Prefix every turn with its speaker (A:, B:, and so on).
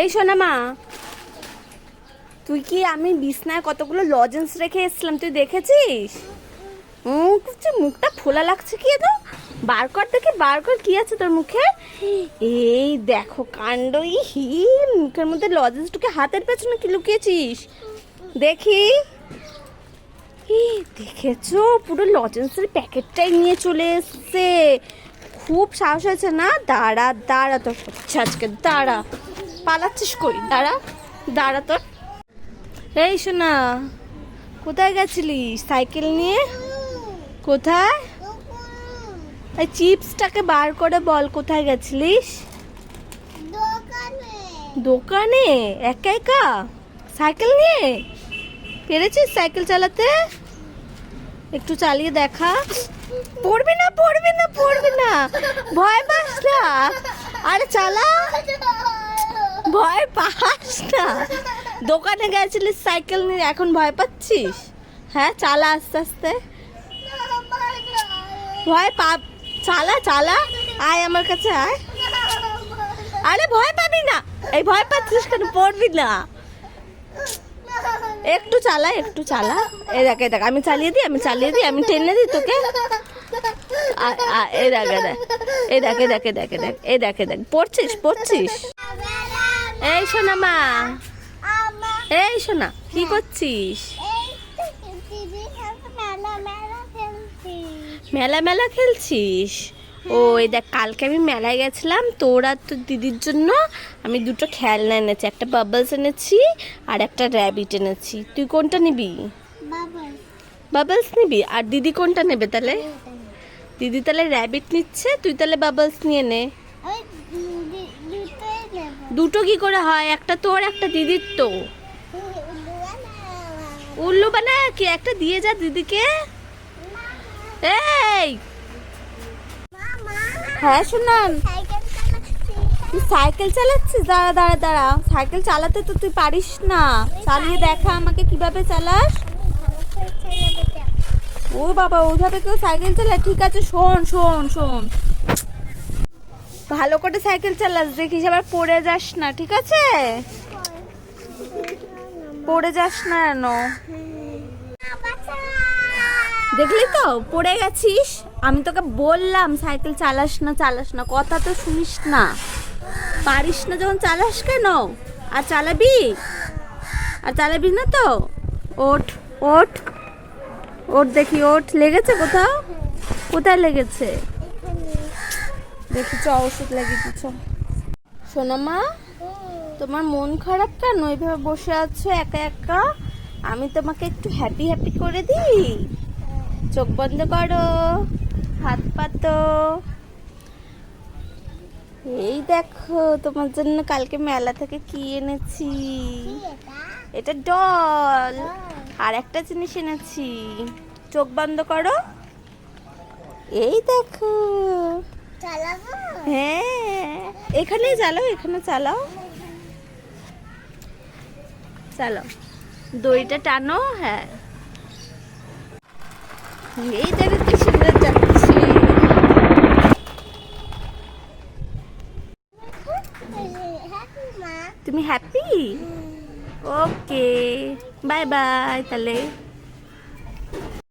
A: এই শোনা মা। তুই কি আমি বিছনায় কতগুলো লজেন্স রেখে এসেছিলাম, তুই দেখেছিস? মুখ মুখটা ফোলা লাগছে কি তো বার কর দেখি, বার কর কি আছে তোর মুখে? এই দেখো কাণ্ড হি মুখের মধ্যে লজেন্স ঢুকে হাতের পেছনে কি লুকিয়েছিস? দেখি। দেখেছ? পুরো লজেন্সের প্যাকেটটাই নিয়ে চলে এসছে। খুব সাহস হয়েছে না? দাঁড়া দাঁড়া তোর হচ্ছে আজকে দাঁড়া। পালাচ্ছিস কই? দাঁড়া দাঁড়া তোর। এই শোনা কোথায় গেছিলি? সাইকেল নিয়ে? কোথায়? এই চিপসটাকে বার করে বল, কোথায় গেছিলিস?
B: দোকানে?
A: একা একা? সাইকেল নিয়ে? পেরেছিস সাইকেল চালাতে? একটু চালিয়ে দেখা। পড়বি না পড়বি না পড়বি না। ভয় পাস আরে চালা। ভয় পাস না। দোকানে গেছিলিস সাইকেল নিয়ে, এখন ভয় পাচ্ছিস? হ্যাঁ চালা আস্তে আস্তে। ভয় পা, চালা চালা। আয় আমার কাছে, আয়। আরে ভয় পাবি না। এই ভয় পাচ্ছিস কেন? পড়বি না। একটু চালা একটু চালা। এ দেখ এ দেখ, আমি চালিয়ে দিই, আমি চালিয়ে দিই, আমি টেনে দিই তোকে। এ দেখ এ দেখ এ দেখ এ দেখ এ দেখ এ দেখ এ দেখ, পড়ছিস পড়ছিস। এই শোনা মা। এই শোনা কি করছিস? মেলা মেলা খেলছিস? ও এই দেখ কালকে আমি মেলায় গেছিলাম তোর আর তোর দিদির জন্য আমি দুটো খেলনা এনেছি একটা বাবলস এনেছি আর একটা র্যাবিট এনেছি। তুই কোনটা নিবি? বাবলস নিবি? আর দিদি কোনটা নেবে তাহলে? দিদি তাহলে র্যাবিট নিচ্ছে তুই তাহলে বাবলস নিয়ে নে। দুটো কি করে হয়? একটা তোর একটা দিদির তো। উল্লু বানা কি? একটা দিয়ে যা দিদিকে। এই! হ্যাঁ শুনান। তুই সাইকেল চালাচ্ছিস? দাঁড়া দাঁড়া দাঁড়া। সাইকেল চালাতে তো তুই পারিস না। চালিয়ে দেখা আমাকে কীভাবে চালাস। ও বাবা, ওইভাবে কেউ সাইকেল চালায়? ঠিক আছে, শোন শোন শোন। ভালো করে সাইকেল চালাস, দেখিস আবার পড়ে যাস না, ঠিক আছে? পড়ে যাস না কেন? দেখলি তো, পড়ে গেছিস? আমি তোকে বললাম, সাইকেল চালাস না চালাস না, কথা তো শুনিস না। পারিস না যখন চালাস কেন? আর চালাবি? আর চালাবি না তো? ওঠ ওঠ। ওঠ দেখি, ওঠ। লেগেছে কোথাও? কোথায় লেগেছে? দেখি চ ওষুধ লাগিয়ে দিচ্ছ শোনো মা, তোমার মন খারাপ কেন? এইভাবে বসে আছো, একা একা? আমি তোমাকে একটু হ্যাপি হ্যাপি করে দিই। চোখ বন্ধ করো, হাত পাতো। এই দেখো, তোমার জন্য কালকে মেলা থেকে কি এনেছি? এটা ডল। আর একটা জিনিস এনেছি। চোখ বন্ধ করো। এই দেখো। হ্যাঁ এখানে চালাও এখানে চালাও। চালাও। দড়িটা টানো হ্যাঁ। এই দেখো কি সুন্দর যাচ্ছে তুমি হ্যাপি ওকে বাই বাই তাহলে।